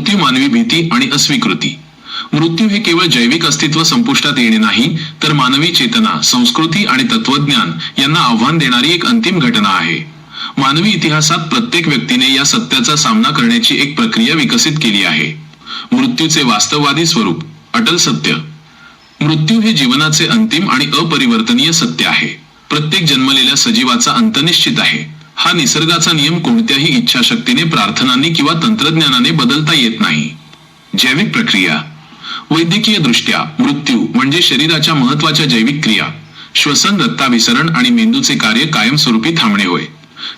मृत्यू मानवी भीती आणि अस्वीकृती. मृत्यू हे केवळ जैविक अस्तित्व संपुष्टात येणे नाही तर मानवी चेतना संस्कृती आणि तत्वज्ञान यांना आव्हान देणारी एक अंतिम घटना आहे. मानवी इतिहासात प्रत्येक व्यक्तीने या सत्याचा सामना करण्याची एक प्रक्रिया विकसित केली आहे. मृत्यूचे वास्तववादी स्वरूप अटल सत्य. मृत्यू हे जीवनाचे अंतिम आणि अपरिवर्तनीय सत्य आहे. प्रत्येक जन्मलेल्या सजीवाचा अंत निश्चित आहे. हा निसर्गाचा नियम कोणत्याही इच्छाशक्तीने प्रार्थनांनी किंवा तंत्रज्ञानाने बदलता येत नाही. जैविक प्रक्रिया. वैद्यकीय दृष्ट्या मृत्यू म्हणजे शरीराच्या महत्त्वाच्या जैविक क्रिया. श्वसन रक्ताभिसरण आणि मेंदूचे कार्य कायमस्वरूपी थांबणे होय.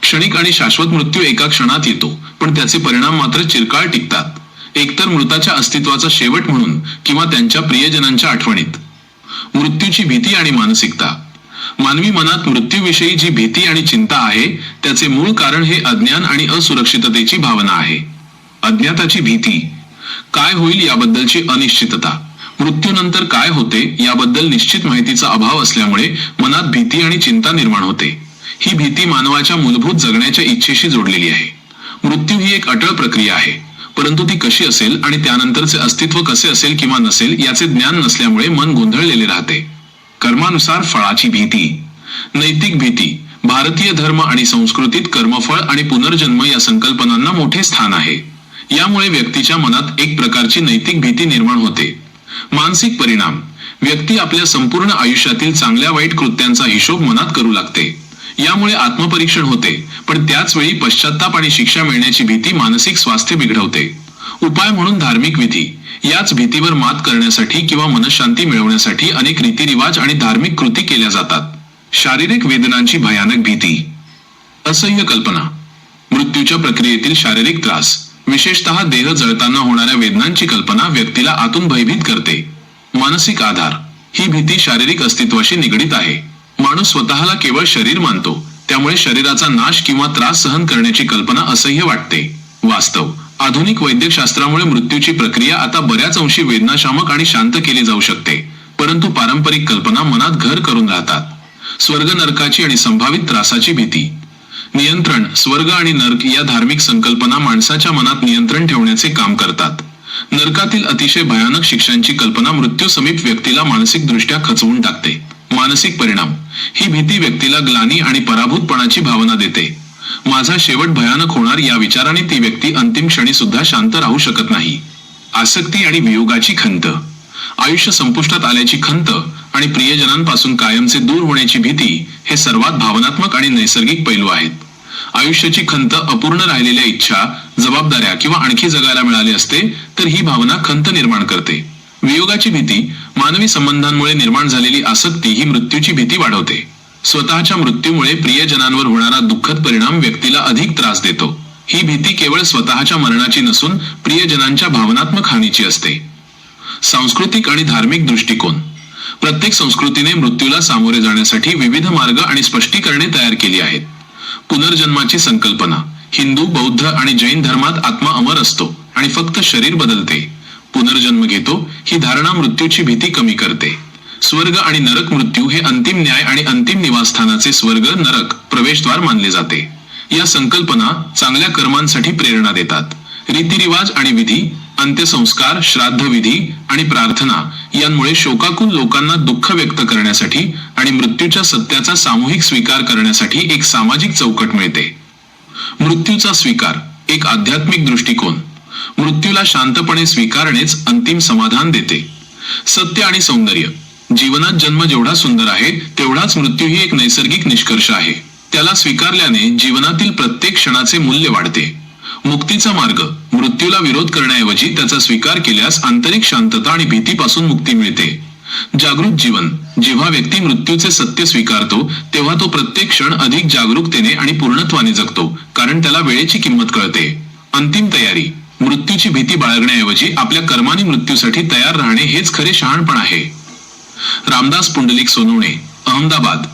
क्षणिक आणि शाश्वत मृत्यू एका क्षणात येतो पण त्याचे परिणाम मात्र चिरकाळ टिकतात. एकतर मृताच्या अस्तित्वाचा शेवट म्हणून किंवा त्यांच्या प्रियजनांच्या आठवणीत. मृत्यूची भीती आणि मानसिकता. मानवी मनात मृत्यूविषयी जी भीती आणि चिंता आहे त्याचे मूळ कारण हे अज्ञान आणि असुरक्षिततेची भावना आहे. अज्ञाताची भीती. काय होईल याबद्दलची अनिश्चितता. मृत्यूनंतर काय होते याबद्दल निश्चित माहितीचा अभाव असल्यामुळे मनात भीती आणि चिंता निर्माण होते. ही भीती मानवाच्या मूलभूत जगण्याच्या इच्छेशी जोडलेली आहे. मृत्यू ही एक अटळ प्रक्रिया आहे. परंतु ती कशी असेल आणि त्यानंतरचे अस्तित्व कसे असेल किंवा नसेल याचे ज्ञान नसल्यामुळे मन गोंधळलेले राहते. कर्मानुसार फळाची भीती नैतिक भीती भारतीय धर्म आणि संस्कृतीत कर्मफळ आणि पुनर्जन्म या संकल्पनांना मोठे स्थान आहे. यामुळे व्यक्तीच्या मनात एक प्रकारची नैतिक भीती निर्माण होते. मानसिक परिणाम व्यक्ती आपल्या संपूर्ण आयुष्यातील चांगल्या वाईट कृत्यांचा हिशोब मनात करू लागते. यामुळे आत्मपरीक्षण होते पण त्याच वेळी पश्चाताप आणि शिक्षा मिळण्याची भीती मानसिक स्वास्थ्य बिघडवते. उपाय म्हणून धार्मिक विधी. याच भीतीवर मात करण्यासाठी किंवा मनशांती मिळवण्यासाठी अनेक रीतिरिवाज आणि धार्मिक कृती केल्या जातात. शारीरिक वेदनांची भयानक भीती. असह्य कल्पना. मृत्यूच्या प्रक्रियेतील शारीरिक त्रास. विशेषतः देह जळताना होणाऱ्या वेदनांची कल्पना व्यक्तीला आतून भयभीत करते. मानसिक आधार. ही भीती शारीरिक अस्तित्वाशी निगडीत आहे. माणूस स्वतःला केवळ शरीर मानतो. त्यामुळे शरीराचा नाश किंवा त्रास सहन करण्याची कल्पना असह्य वाटते. वास्तव. आधुनिक वैद्यकशास्त्रामुळे मृत्यूची प्रक्रिया आता बऱ्याच अंशी वेदनाशामक आणि शांत केली जाऊ शकते. परंतु पारंपरिक कल्पना मनात घर करून राहतात. स्वर्ग नरकाची आणि संभावित त्रासाची भीती. नियंत्रण स्वर्ग आणि नरक या धार्मिक संकल्पना माणसाच्या मनात नियंत्रण ठेवण्याचे काम करतात. नरकातील अतिशय भयानक शिक्षांची कल्पना मृत्यू समीप व्यक्तीला मानसिक दृष्ट्या खचवून टाकते. मानसिक परिणाम. ही भीती व्यक्तीला ग्लानी आणि पराभूतपणाची भावना देते. माझा शेवट भयानक होणार या विचाराने ती व्यक्ती अंतिम क्षणी सुद्धा शांत राहू शकत नाही. आसक्ती आणि वियोगाची खंत. आयुष्य संपुष्टात आल्याची खंत आणि प्रियजनांपासून कायमचे दूर होण्याची भीती हे सर्वात भावनात्मक आणि नैसर्गिक पैलू आहेत. आयुष्याची खंत अपूर्ण राहिलेल्या इच्छा जबाबदाऱ्या किंवा आणखी जगायला मिळाले असते तर ही भावना खंत निर्माण करते. वियोगाची भीती मानवी संबंधांमुळे निर्माण झालेली आसक्ती ही मृत्यूची भीती वाढवते. स्वतःच्या मृत्यूमुळे प्रियजनांवर होणारा दुःखद परिणाम व्यक्तीला अधिक त्रास देतो. ही भीती केवळ स्वतःच्या मरणाची नसून प्रियजनांच्या भावनात्मक हानीची असते. सांस्कृतिक आणि धार्मिक दृष्टिकोन. प्रत्येक संस्कृतीने मृत्यूला सामोरे जाण्यासाठी विविध मार्ग आणि स्पष्टीकरणे तयार केली आहेत. पुनर्जन्माची संकल्पना. हिंदू बौद्ध आणि जैन धर्मात आत्मा अमर असतो आणि फक्त शरीर बदलते. पुनर्जन्म घेतो ही धारणा मृत्यूची भीती कमी करते. स्वर्ग आणि नरक मृत्यू हे अंतिम न्याय आणि अंतिम निवासस्थानाचे स्वर्ग नरक प्रवेशद्वार मानले जाते. या संकल्पना चांगल्या कर्मांसाठी प्रेरणा देतात. रीतिरिवाज आणि विधी अंत्यसंस्कार श्राद्ध विधी आणि प्रार्थना यांमुळे शोकाकुल लोकांना दुःख व्यक्त करण्यासाठी आणि मृत्यूच्या सत्याचा सामूहिक स्वीकार करण्यासाठी एक सामाजिक चौकट मिळते. मृत्यूचा स्वीकार एक आध्यात्मिक दृष्टिकोन. मृत्यूला शांतपणे स्वीकारणेच अंतिम समाधान देते. सत्य आणि सौंदर्य जीवनात जन्म जेवढा सुंदर आहे तेवढाच मृत्यू ही एक नैसर्गिक निष्कर्ष आहे. त्याला स्वीकारल्याने जीवनातील प्रत्येक क्षणाचे मूल्य वाढते. मुक्तीचा मार्ग मृत्यूला विरोध करण्याऐवजी त्याचा स्वीकार केल्यास आंतरिक शांतता आणि भीतीपासून मुक्ती मिळते. जागृत जीवन जेव्हा व्यक्ती मृत्यूचे सत्य स्वीकारतो तेव्हा तो प्रत्येक क्षण अधिक जागरूकतेने आणि पूर्णत्वाने जगतो कारण त्याला वेळेची किंमत कळते. अंतिम तयारी मृत्यूची भीती बाळगण्याऐवजी आपल्या कर्माने मृत्यूसाठी तयार राहणे हेच खरे शहाणपण आहे. रामदास पुंडलिक सोनवणे अहमदाबाद.